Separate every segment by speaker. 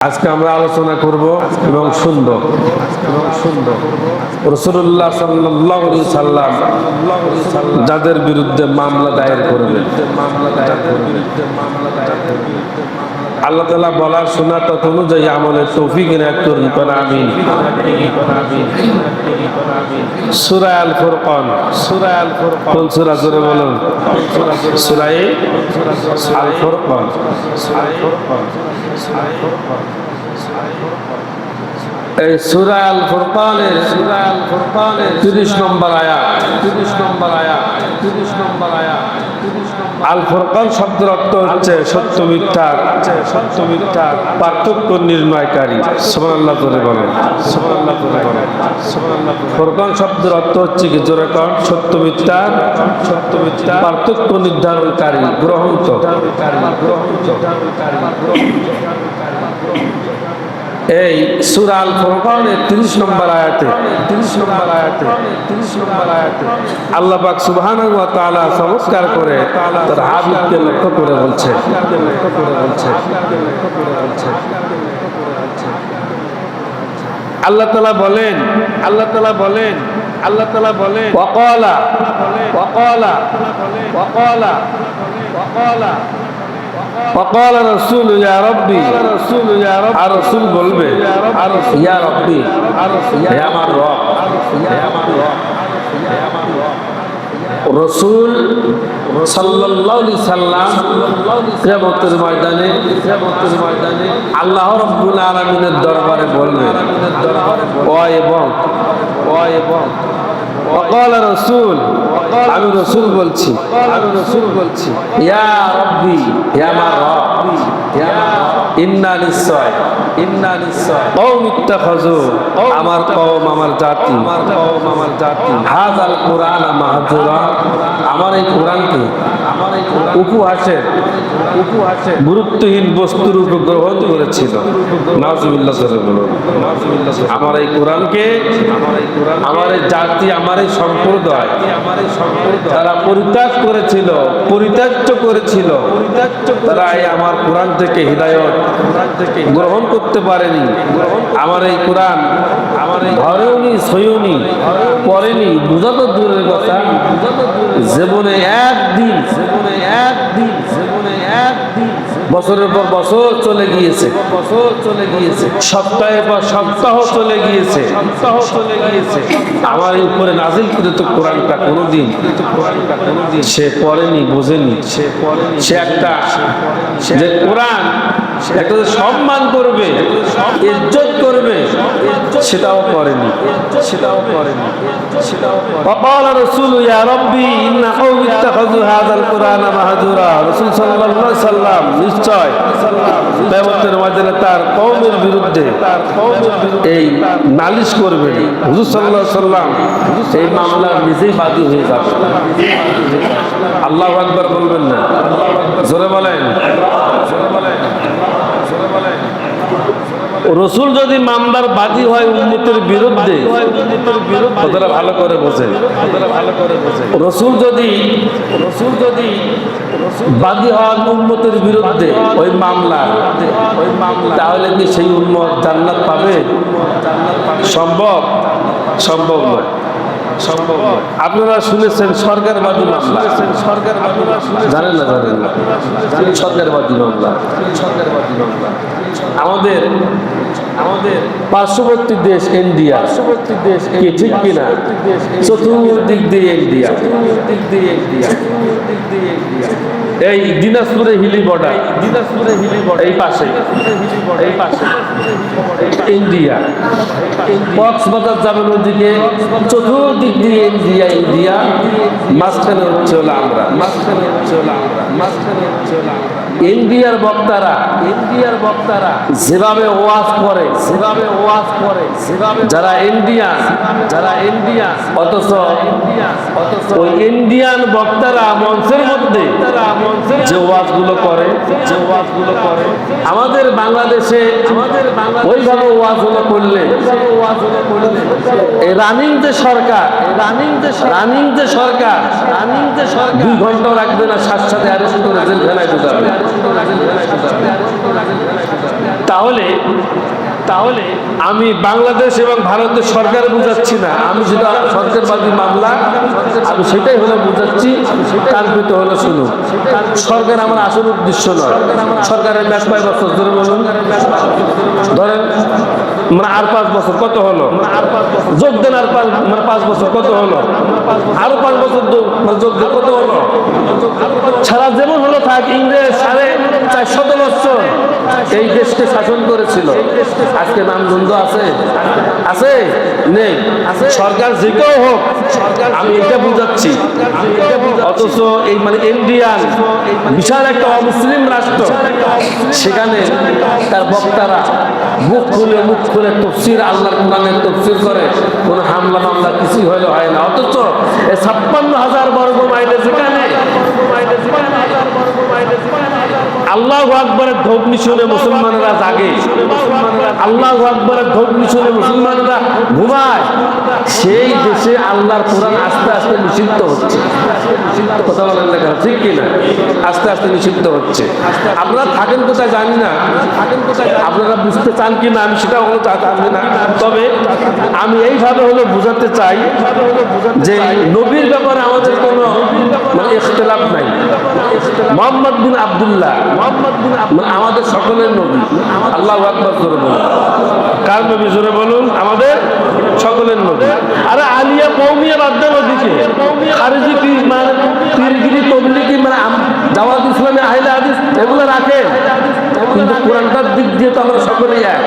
Speaker 1: আজকে আমরা আলোচনা করব এবং সুন্দর এবং সুন্দর রসুল্লাহ সাল্লাহ সাল্লাম যাদের বিরুদ্ধে মামলা দায়ের করবে মামলা দায়ের করবে। আল্লাহ তালা বলার শোনা তত অনুযায়ী আমলের তৌফিক ইনায়ত করুন আমিন। সুরা আল ফুরকান সুরা ফুরকান। কোন সুরা জোরে বলুন? সুরাই ফুরকান। এই সূরা ফুরকানের সূরা ফুরকানের 30 নম্বর আয়াত। 30 নম্বর আয়াত। 30 নম্বর আয়াত। 30 নম্বর আল ফুরকান শব্দের অর্থ হচ্ছে সত্য মিথ্যা সত্য মিথ্যা, পার্থক্য নির্ণয়কারী। সুবহানাল্লাহ করে বলেন। সুবহানাল্লাহ করে বলেন। ফুরকান শব্দের অর্থ হচ্ছে কি? জোরে কন, সত্য মিথ্যা সত্য মিথ্যা, পার্থক্য নির্ধারণকারী গ্রহণত গ্রহণত এই সুরাল ফুরকানের 30 নম্বর আয়াতে 30 নম্বর আয়াতে 30 নম্বর আয়াতে আল্লাহ পাক সুবহানাহু ওয়া তাআলা চমৎকার করে তার হাবিবকে লক্ষ্য করে বলছে লক্ষ্য করে বলছে আল্লাহ তাআলা বলেন আল্লাহ তাআলা বলেন। আল্লাহ তাআলা বলেন ওয়াকালা ওয়াকালা ওয়াকালা ওয়াকালা وقال رسول يا ربي رسول يا رب আর রাসূল বলবে আর ইয়া রব্বি আর হে আমার রব হে আমার রব হে আমার রব রসুল সাল্লাল্লাহু আলাইহি সাল্লাম কিয়ামতের ময়দানে কিয়ামতের ময়দানে আল্লাহ রাব্বুল আলামিনের দরবারে বলবে ও এবং ও এবং وقال রসুল আমি রসুল বলছি আমি রসুল বলছি ইয়া রব্বি হে আমার রব হে আমার রব। ইন্না নিশ্চয় ইন্না নিশ্চয় কওম ইত্তাখাযু আমার কওম আমার জাতি আমার কওম আমার জাতি হাযাল কুরআন মাহজুরা আমার এই কোরআনকে আমার এই উপহাসের উপহাসের গুরুত্বহীন বস্তুর রূপে গ্রহণ করেছিল নাউজুবিল্লাহ সাল্লাল্লাহু আলাইহি ওয়াসাল্লাম। আমার এই কোরআনকে আমার এই কোরআন আমার এই জাতি আমার এই সম্প্রদায় তারা পরিত্যাগ করেছিল, পরিত্যাজ্য করেছিল তারা এই আমার কোরআন থেকে হৃদায়ত গ্রহণ করতে পারেনি। আমার এই কোরআন আমার ঘরেওনি সইওনি, পড়েনি, বুঝা দূরের কথা। জীবনে একদিন জীবনে একদিন বছরের পর বছর চলে গিয়েছে। বছর চলে গিয়েছে সপ্তাহের পর সপ্তাহ চলে গিয়েছে। সপ্তাহ চলে গিয়েছে আমার উপরে নাজিল করে তো কোরআনটা কোনোদিন কোরআনটা কোনোদিন সে পড়েনি, বোঝেনি। সে পড়েনি সে একটা যে কোরআন একটা যে সম্মান করবে ইজ্জত করবে সেটাও করেনি সেটাও করেনি সেটাও وقال رسول يا ربي إن قوم اتخذوا هذا القرآن مهجورا رسول صلى الله عليه وسلم নিশ্চয় কিয়ামতের ময়দানে তার কওমের বিরুদ্ধে তার কওমের বিরুদ্ধে এই নালিশ করবে হুজুর সাল্লাল্লাহু আলাইহি সাল্লাম এই মামলা নিজেই বাদী হয়ে যাবে আল্লাহু আকবার বলবেন না জোরে বলেন জোরে বলেন জোরে বলেন রসুল যদি মামলার বাদী হয় উন্নতির বিরুদ্ধে, কথাটা ভালো করে বোঝে। ভালো করে বোঝে রসুল যদি রসুল যদি বাদী হন উন্মতের বিরুদ্ধে ওই মামলা ওই মামলা তাহলে কি সেই উন্মত জান্নাত পাবে? সম্ভব? সম্ভব নয়। সম্ভব। আপনারা শুনেছেন সরকার বাদী মামলা। সরকার জানেন না জানেন না। সরকারবাদী মামলা। সরকারবাদী মামলা। আমাদের আমাদের পার্শ্ববর্তী দেশ ইন্ডিয়া। পার্শ্ববর্তী দেশ কি ঠিক কিনা? চতুর্দিক দিয়ে ইন্ডিয়া। চতুর্দিক দিয়ে ইন্ডিয়া। চতুর্দিক দিয়ে ইন্ডিয়া। এই দিনাজপুরে হিলি বর্ডার। দিনাজপুরে হিলি বর্ডার। এই পাশে। এই পাশে। ইন্ডিয়া। কক্সবাজার যাবেন ওদিকে চতুর্দিক দিয়ে ইন্ডিয়া ইন্ডিয়া। মাঝখানে হচ্ছে হলো আমরা। মাঝখানে হচ্ছে হলো আমরা। মাঝখানে হচ্ছে হলো আমরা। ইন্ডিয়ার বক্তারা। ইন্ডিয়ার বক্তারা। যেভাবে ওয়াজ করে যেভাবে ওয়াজ করে যেভাবে যারা ইন্ডিয়ান যারা ইন্ডিয়ান অথচ ওই ইন্ডিয়ান বক্তারা মঞ্চের মধ্যে যে ওয়াজগুলো করে যে ওয়াজগুলো করে আমাদের বাংলাদেশে আমাদের ওইভাবে ওয়াজগুলো করলে ওয়াজগুলো করলে এই রানিং যে সরকার রানিং যে রানিং যে সরকার রানিং যে সরকার দুই ঘণ্টা রাখবে না সাথে সাথে অ্যারেস্ট করে জেলখানায় ঢুকাবে। তাহলে তাহলে আমি বাংলাদেশ এবং ভারতের সরকার বুঝাচ্ছি না। আমি যেটা সরকারবাদী মামলা, আমি সেটাই হলে বুঝাচ্ছি। তার ভিতরে হলো শুনুন। সরকার আমার আসল উদ্দেশ্য নয়। সরকারের ম্যাচ বছর ধরে বলুন। ধরেন মানে আর পাঁচ বছর কত হলো? যোগ দেন আর পাঁচ মানে বছর কত হলো? আরও পাঁচ বছর যোগ- মানে যোগ দেন কত হলো? সারা যেমন হলো থাক, ইংরেজ সাড়ে চারশত বছর এই দেশকে শাসন করেছিল। আজকে নাম গন্ধ আছে? আছে? নেই। সরকার যে কেউ হোক, আমি এটা বুঝাচ্ছি। অথচ এই মানে ইন্ডিয়ান, বিশাল একটা অমুসলিম রাষ্ট্র। সেখানে তার বক্তারা মুখ খুলে মুখ খুলে তফসির, আল্লাহর কোরআনের তফসির করে। কোনো হামলা মামলা কিছুই হলে হয় না। অথচ ছাপ্পান্ন হাজার বর্গ মাইলে যেখানে আল্লাহ আকবরের ঢোকনি শুনে মুসলমানেরা জাগে। আল্লাহ আকবরের ঢোকনি শুনে মুসলমানেরা ঘুমায়। সেই দেশে আল্লাহর কোরআন আস্তে আস্তে নিষিদ্ধ হচ্ছে। কথা বলেন না ঠিক কিনা? আস্তে আস্তে নিষিদ্ধ হচ্ছে। আপনারা থাকেন কোথায় জানি না। থাকেন আপনারা বুঝতে চান কি না আমি সেটা হলো জানি না। তবে আমি এইভাবে হলো বোঝাতে চাই যে নবীর ব্যাপারে আমাদের কোনো মানে ইখতলাফ নাই। মোহাম্মদ বিন আব্দুল্লাহ। মোহাম্মদ বিন মানে আমাদের সকলের নবী। আল্লাহ আকবর জোরে বলুন। কার নবী জোরে বলুন? আমাদের সকলের নবী। আরে আলিয়া কৌমিয়া বাদ দেন ওদিকে। খারিজি পীর মানে পীরগিরি তবলিগি মানে জাওয়াত ইসলামে আহিলে হাদিস এগুলো রাখেন। কিন্তু কোরআনটার দিক দিয়ে তো আমরা সকলেই এক।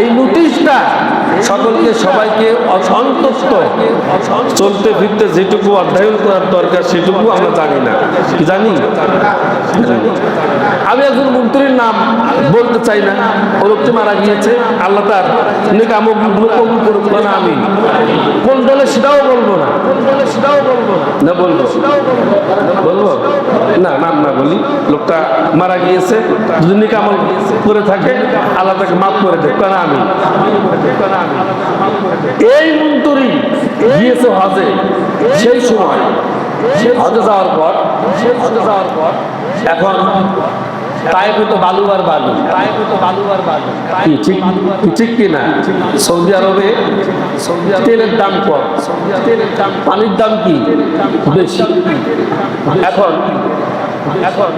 Speaker 1: এই সকলকে, সবাইকে অসন্তুষ্ট। চলতে ফিরতে যেটুকু অধ্যয়ন করার দরকার, সেটুকু আমরা জানি না। জানি? আমি একজন মন্ত্রীর নাম বলতে চাই। না। ও লোকটি মারা গিয়েছে। আল্লাহ তার কবুল করুক না আমি কোন দলে সেটাও বলব না। সেটাও বলব। না বলব? না নাম না বলি। লোকটা মারা গিয়েছে। যদি নিকামল করে থাকে, আল্লাহ তাকে মাফ করে দেখ কেন আমি এই মন্ত্রী গিয়েছে হজে। সেই সময়, হজে যাওয়ার পর, হজে যাওয়ার পর, এখন তাইপে তো বালু আর বালু। তাইপে তো বালু আর বালু। ঠিক ঠিক সৌদি আরবে সৌদি তেলের দাম কম। তেলের দাম পানির দাম কি? বেশি। এখন? এখন?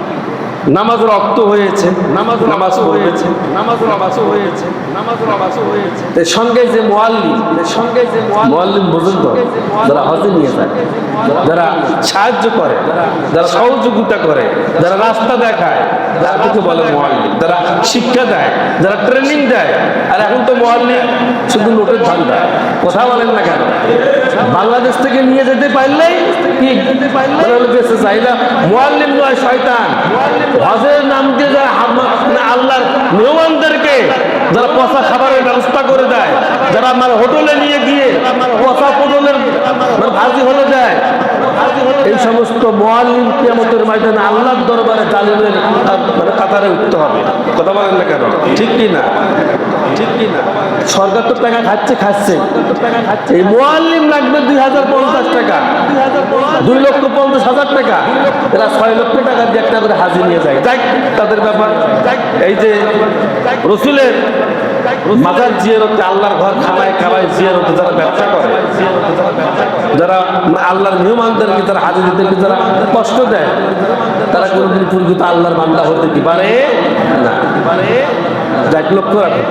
Speaker 1: নামাজ রক্ত হয়েছে নামাজ নামাজ হয়েছে নামাজ নামাজও হয়েছে নামাজ নামাজও হয়েছে। সঙ্গে যে মোয়াল্লিম এর সঙ্গে যে মোয়াল্লিম বুঝুন তো যারা হজে নিয়ে যায় যারা সাহায্য করে যারা সহযোগিতা করে যারা রাস্তা দেখায় তাদেরকে বলে মোয়াল্লিম যারা শিক্ষা দেয় যারা ট্রেনিং দেয়। আর এখন তো মোয়াল্লিম শুধু নোটের ধান্দা কথা বলেন না কেন? বাংলাদেশ থেকে নিয়ে যেতে পারলেই কি? বেঁচে যায় না মোয়াল্লিম নয় শয়তান। হজের নাম দিয়ে যারা মানে আল্লাহর মেহমানদেরকে যারা পচা খাবারের ব্যবস্থা করে দেয়, যারা আমার হোটেলে নিয়ে গিয়ে পচা পটলের মানে ভাজি হলে দেয়, এই সমস্ত মোয়াল্লিম কিয়ামতের ময়দানে আল্লাহর দরবারে জালিমের মানে কাতারে উঠতে হবে। কথা বলেন না কেন? ঠিক কি না? ঠিক কি না? সরকার তো টাকা খাচ্ছে খাচ্ছে। এই মোয়াল্লিম লাগবে দুই হাজার পঞ্চাশ টাকা, দুই লক্ষ পঞ্চাশ হাজার টাকা। এরা ছয় লক্ষ টাকা দিয়ে করে হাজির নিয়ে যায়। যাই তাদের ব্যাপার। এই যে রসুলের মাজার জিয়ারতে আল্লাহর ঘর খানায় খাওয়ায় জিয়ারতে যারা ব্যবসা করে, যারা আল্লাহর মেহমানদেরকে যারা হাজিরদেরকে যারা কষ্ট দেয়, তারা কোনোদিন পূর্বিত আল্লাহর বান্দা হতে কি পারে না? যাক, লক্ষ্য রাখো।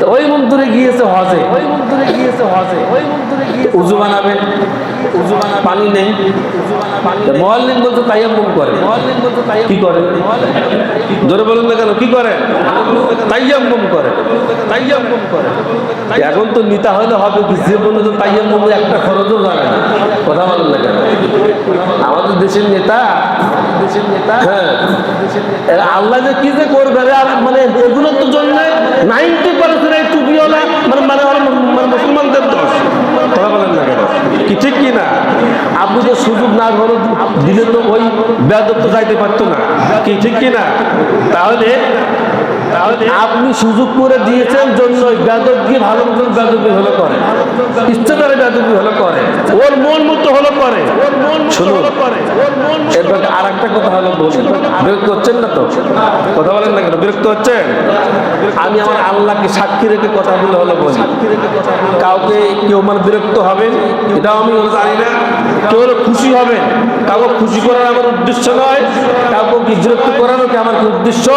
Speaker 1: তো ওই মন্দিরে গিয়েছে হজে ওই মন্দিরে গিয়েছে হজে ওই মন্দিরে গিয়ে উজু বানাবে উজু বানাবে পানি নেই। মহাল্লিম বলতে তাইয়াম্মুম করে। মহাল্লিম বলতে কি করে? ধরে বলুন না কেন কি করে? তাইয়াম্মুম করে। তাইয়াম্মুম করে। এখন তো নিতা হলে হবে যে বলল তো তাইয়াম্মুম একটা খরচও জানে না। কথা বলেন না। কেন আমাদের দেশের নেতা দেশের নেতা হ্যাঁ আল্লাহ যে কি যে করবে মানে এগুলোর তো জন্য নাইনটি পার্সেন্ট এই টুপিওয়ালা মানে মানে মানে মুসলমানদের দোষ। কথা বলেন না। কি ঠিক কি না? আপনি তো সুযোগ না ধরো, দিলে তো ওই বেদত্ব যাইতে পারতো না। কি ঠিক কি না? তাহলে আপনি সুযোগ করে দিয়েছেন জন্য বেদবকে ভালো মতন বেদবি হলো করে ইচ্ছে করে। বেদবি হলো ওর কথা হলো বিরক্ত না তো? বলেন বিরক্ত আমি আমার আল্লাহকে সাক্ষী রেখে কথাগুলো হলো বলি। কাউকে কেউ মানে বিরক্ত হবেন? এটাও আমি জানি না। কেউ খুশি হবেন? কাউকে খুশি করার আমার উদ্দেশ্য নয়। কাউকে বিরক্ত করারও কি আমার উদ্দেশ্য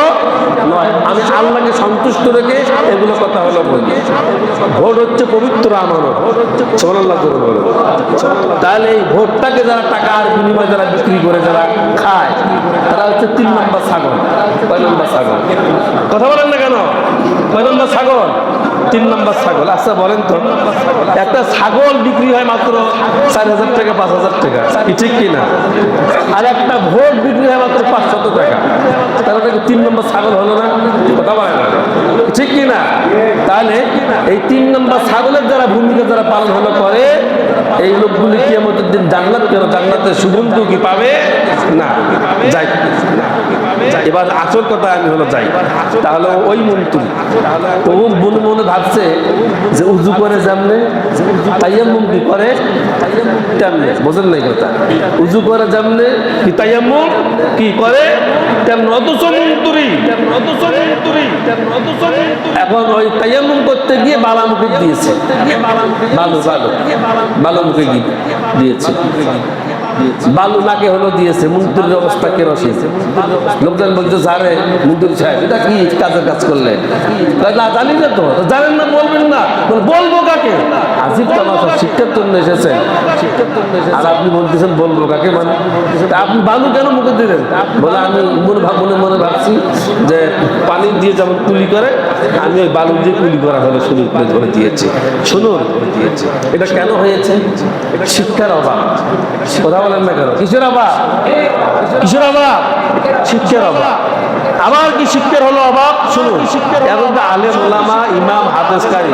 Speaker 1: নয়? আমি আল্লাহকে সন্তুষ্ট রেখে এগুলো কথা হলো বলি। ভোট হচ্ছে পবিত্র আমানত সোনাল্লাহ করে বলো তাহলে এই ভোটটাকে যারা টাকার বিনিময়ে যারা বিক্রি করে যারা খায় তারা হচ্ছে তিন নম্বর ছাগল কয় নম্বর ছাগল? কথা বলেন না কেন? কয় নম্বর ছাগল? তিন নম্বর ছাগল। আচ্ছা বলেন তো, একটা ছাগল বিক্রি হয় মাত্র চার হাজার টাকা, পাঁচ হাজার টাকা। ঠিক কিনা আর একটা ভোট বিক্রি হয় মাত্র পাঁচশত টাকা। তাহলে তিন নম্বর ছাগল হলো না? কথা বলে না। ঠিক কিনা তাহলে এই তিন নম্বর ছাগলের যারা ভূমিকা যারা পালন হলো করে, এই লোকগুলি কি আমাদের দিন জান্নাত কেন? জান্নাতের সুগন্ধ কি পাবে? না। যাই। এবার আসল কথা আমি হলো যাই। তাহলে ওই মন্ত্রী ও মনে মনে ভাবছে যে উজু করে জানলে তাইয়াম্মুম কি করে? তেমনি বোঝেন নাই কথা। উজু করে জানলে কি তাইয়াম্মুম কি করে? তেমন অথচ মন্ত্রী এখন ওই তাইয়াম্মুম করতে গিয়ে বালামুখে দিয়েছে। ভালো ভালো। ভালো মুখে দিয়েছে। বালু নাকে হলো দিয়েছে মন্ত্রীর অবস্থা কেরসিন। লোকজন বলছে, স্যারে মন্ত্রী সাহেব, এটা কি কাজের কাজ করলে? না, জানি না তো জানেন না, বলবেন না। বলব কাকে? আজিব তামাশা শিক্ষার জন্য এসেছেন আর আপনি বলতেছেন, বলব কাকে মানে? আপনি বালু কেন মুখে দিলেন? বলে, আমি মনে ভাব মনে মনে ভাবছি যে পানি দিয়ে যেমন কুলি করে, আমি ওই বালু দিয়ে কুলি করা হলো করে ধরে দিয়েছি। শুনুন, এটা কেন হয়েছে? শিক্ষার অভাব। কথা বলেন না কেন? কিসের অভাব কিসের অভাব শিক্ষার অভাব আবার কি শিক্ষার হলো অভাব শুনুন। এখন তো আলেম ওলামা ইমাম হাফেজকারী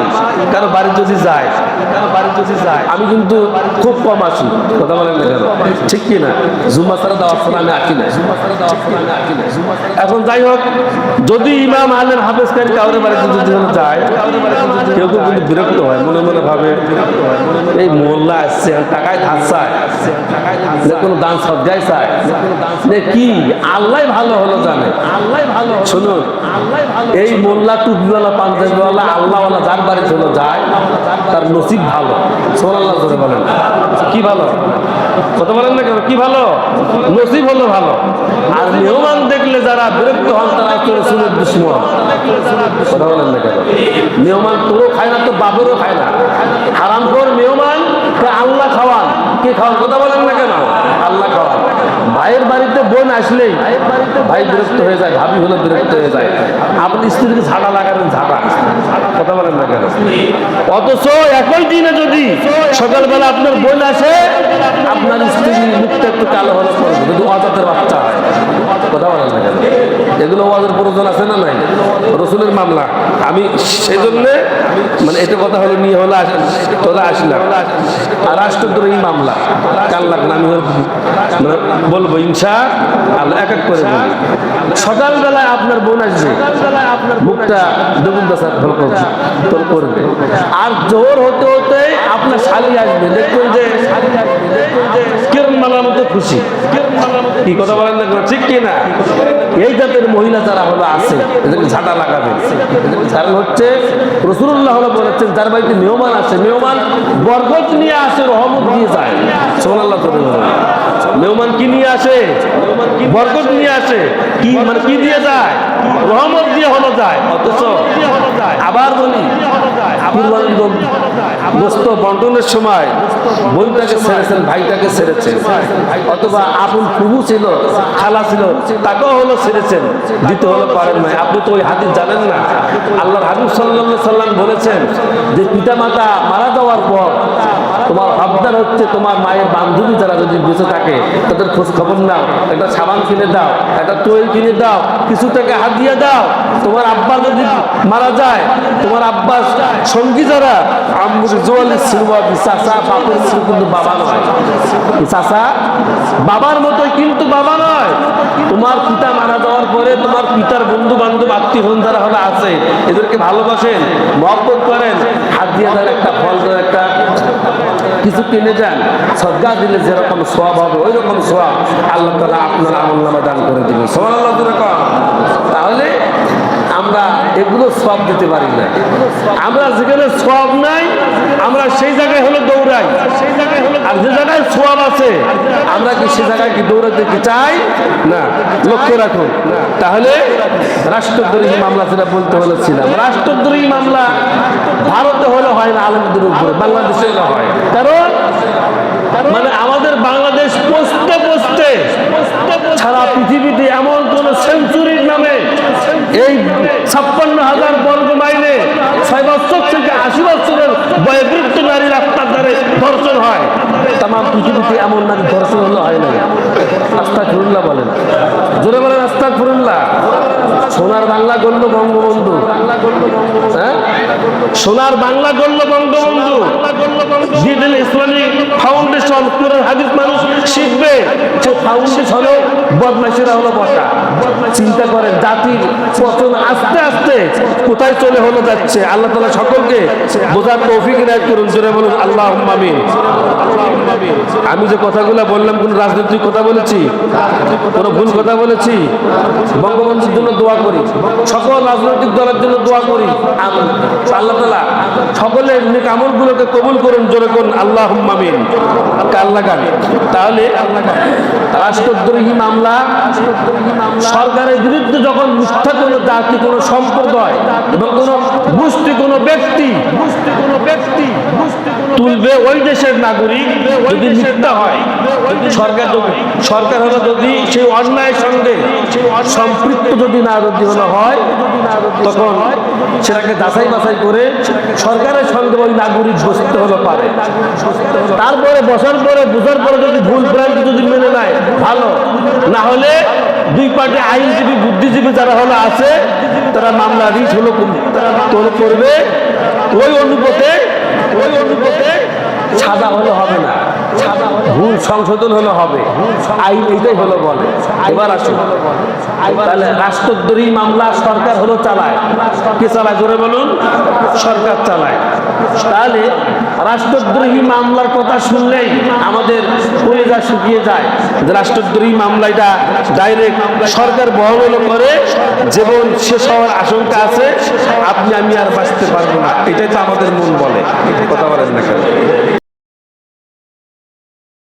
Speaker 1: কারও বাড়ি যদি যায় কারও বাড়ি যদি যায় আমি কিন্তু খুব কম আছি। কথা বলেন না কেন? ঠিক কি না। জুম্মা ছাড়া দেওয়ার সময় আমি আঁকি না। এখন যাই হোক যদি ইমাম আলেম হাফেজকারী কাউরে বাড়িতে যদি যায় কেউ কেউ কিন্তু বিরক্ত হয় মনে মনে ভাবে এই মোল্লা আসছে টাকায় ধার চায়। কোনো দান সজ্জায় চায়। কি? আল্লাহ ভালো হলো জানে। আল্লাহ শুনুন এই মোল্লা টুপিওয়ালা পাঞ্জাবিওয়ালা আল্লাহওয়ালা যার বাড়িতে হলো যায় তার নসিব ভালো। সোনাল্লাহ ধরে বলেন। কি ভালো? কথা বলেন না কেন? কি ভালো? নসিব হলো ভালো। আর মেহমান দেখলে যারা বিরক্ত হন তারা হচ্ছে রসুলের দুশ্মন। কথা বলেন না কেন? মেহমান তোরও খায় না তো বাপেরও খায় না। হারাম কর মেহমান আল্লাহ খাওয়ান। কে খাওয়ান? কথা বলেন না কেন? আল্লাহ খাওয়ান। ভাইয়ের বাড়িতে বোন আসলেই ভাই বিরক্ত হয়ে যায়, ভাবি হলে বিরক্ত হয়ে যায়। আপনি স্ত্রীকে ঝাড়া লাগাবেন ঝাড়া কথা বলেন না কেন? অথচ একই দিনে যদি সকালবেলা আপনার বোন আসে, আপনার স্ত্রীর মুখটা একটু কালো হলে পড়বে যদি অজাতের বাচ্চা হয় কথা বলেন না কেন এগুলো ওয়াজের প্রয়োজন আছে না নাই? রসুলের মামলা। আমি সেই জন্যে মানে এটা কথা হলো নিয়ে হলো তোরা আসলাম। আর রাষ্ট্রদ্রোহী মামলা। কাল লাগল আমি মানে বলব ইনসা আল্লাহ, এক এক করে বলি সকালবেলায় আপনার বোন আসবে। মুখটা দেবুন দাসার করবে আর জোর হতে হতে আপনার শালি আসবে দেখবেন যে কিরণ মালার মতো খুশি। কি কথা বলেন না ঠিক কি না? এই জাতের মহিলা যারা হলো, আছে, এদেরকে ঝাঁটা লাগাবে। হচ্ছে রসুল্লাহ হলো বলেছেন, যার বাড়িতে মেহমান মেহমান বরকত নিয়ে আসে, রহমত দিয়ে যায়। সোনাল্লাহ মেহমান কি নিয়ে আসে? বরকত নিয়ে আসে। কি মানে কি দিয়ে যায়? রহমত দিয়ে হলো যায়। অথচ আবার বলি গোস্ত বন্টনের সময় বোনটাকে ছেড়েছেন, ভাইটাকে ছেড়েছেন। অথবা আপন প্রভু ছিল, খালা ছিল, তাকেও হলো ছেড়েছেন। দিতে হলো পারেন না আপনি তো ওই হাদিস জানেন না। আল্লাহর হাবিব সাল্লাহ সাল্লাম বলেছেন যে পিতা মাতা মারা যাওয়ার পর তোমার হকদার হচ্ছে তোমার মায়ের বান্ধবী যারা যদি বেঁচে থাকে, তাদের খোঁজ খবর নাও, একটা সাবান কিনে দাও, একটা তৈল কিনে দাও, কিছু টাকা হাত দিয়ে দাও। তোমার আব্বা যদি মারা যায়, তোমার আব্বা সঙ্গী যারা কিন্তু বাবার কিন্তু বাবা নয়। তোমার পিতা মারা যাওয়ার পরে তোমার পিতার আছে, এদেরকে হাত দিয়ে একটা, ফল একটা কিছু কিনে যান সদ্গা দিলে যেরকম সোয়াব হবে ওই রকম সোয়াব আল্লাহ তালা আপনার আমল নামা দান করে দিবে সোমান আল্লাহ তাহলে আমরা এগুলো সব দিতে পারি না। আমরা যেখানে সব নাই, আমরা সেই জায়গায় হলো দৌড়াই। সেই আর যে জায়গায় সোয়াব আছে, আমরা কি সে জায়গায় কি দৌড়াতে কি চাই? না, লক্ষ্য রাখুন। তাহলে রাষ্ট্রদ্রোহী মামলা যেটা বলতে বলেছিলাম, রাষ্ট্রদ্রোহী মামলা ভারতে হলে হয় না আলমদের উপরে, বাংলাদেশে হয়। কারণ মানে আমাদের বাংলাদেশ পচতে পচতে সারা পৃথিবীতে এমন কোন সেঞ্চুরির নামে এই ছাপ্পান্ন হাজার বর্গ মাইলে ছয় বছর থেকে আশি বছরের বয়োবৃদ্ধ নারী রাস্তার দ্বারে ধর্ষণ হয়। তামাম পৃথিবীতে এমন নারী ধর্ষণ হলো হয় না রাস্তা ফুরুল্লাহ বলেন। জোরে বলেন রাস্তা ফুরুল্লাহ সোনার বাংলা গণ্য বঙ্গবন্ধু। হ্যাঁ? সোনার বাংলা গণ্য বঙ্গবন্ধু। ফাউন্ডেশন, কোরআন, হাদিস মানুষ শিখবে। সে হলো বসা চিন্তা জাতির আস্তে আস্তে কোথায় চলে হলো যাচ্ছে? আল্লাহ তালা সকলকে বোঝার তৌফিক রায় করুন। জোরে বলুন আল্লাহ আমিন। আমি যে কথাগুলো বললাম, কোন রাজনৈতিক কথা বলেছি, কোনো ভুল কথা বলেছি, বঙ্গবন্ধুর জন্য দোয়া করি, সকল রাজনৈতিক দলের জন্য দোয়া করি আল্লাহ তালা সকলের আমলগুলোকে কবুল করুন। জোরে করুন আল্লাহ আমিন। আল্লাহ গান তাহলে রাষ্ট্রদ্রোহী মামলা, সরকারের বিরুদ্ধে যখন মিথ্যা কোনো জাতি কোনো সম্প্রদায় এবং কোনো বুঝতে কোনো ব্যক্তি কোন কোনো ব্যক্তি তুলবে ওই দেশের নাগরিক যদি মিথ্যা হয় সরকার যদি সরকার হলো যদি সেই অন্যায়ের সঙ্গে সম্পৃক্ত যদি না যদি হলো হয়, তখন সেটাকে যাচাই বাছাই করে সরকারের সঙ্গে ওই নাগরিক বসতে হলো পারে। তারপরে বসার পরে বোঝার পরে যদি ভুল ভ্রান্তি যদি মেনে নেয়, ভালো। না হলে দুই পার্টি আইনজীবী, বুদ্ধিজীবী যারা হলো আছে, তারা মামলা রিচ হলো তোর করবে। ওই অনুপাতে ওই অনুপাতে সাদা হলে হবে। ভুল সংশোধন হলে হবে। আইন এইটাই হলো বলে। এবার আসুন। তাহলে রাষ্ট্রদ্রোহী মামলা সরকার হলো চালায়। কে চালায়? জোরে বলুন। সরকার চালায়। তাহলে রাষ্ট্রদ্রোহী মামলার কথা শুনলেই আমাদের যা শুকিয়ে যায় রাষ্ট্রদ্রোহী মামলা এটা ডাইরেক্ট সরকার বহন করে, জীবন শেষ হওয়ার আশঙ্কা আছে। আপনি, আমি আর বাঁচতে পারব না। এটাই তো আমাদের মন বলে। কথা বলেন না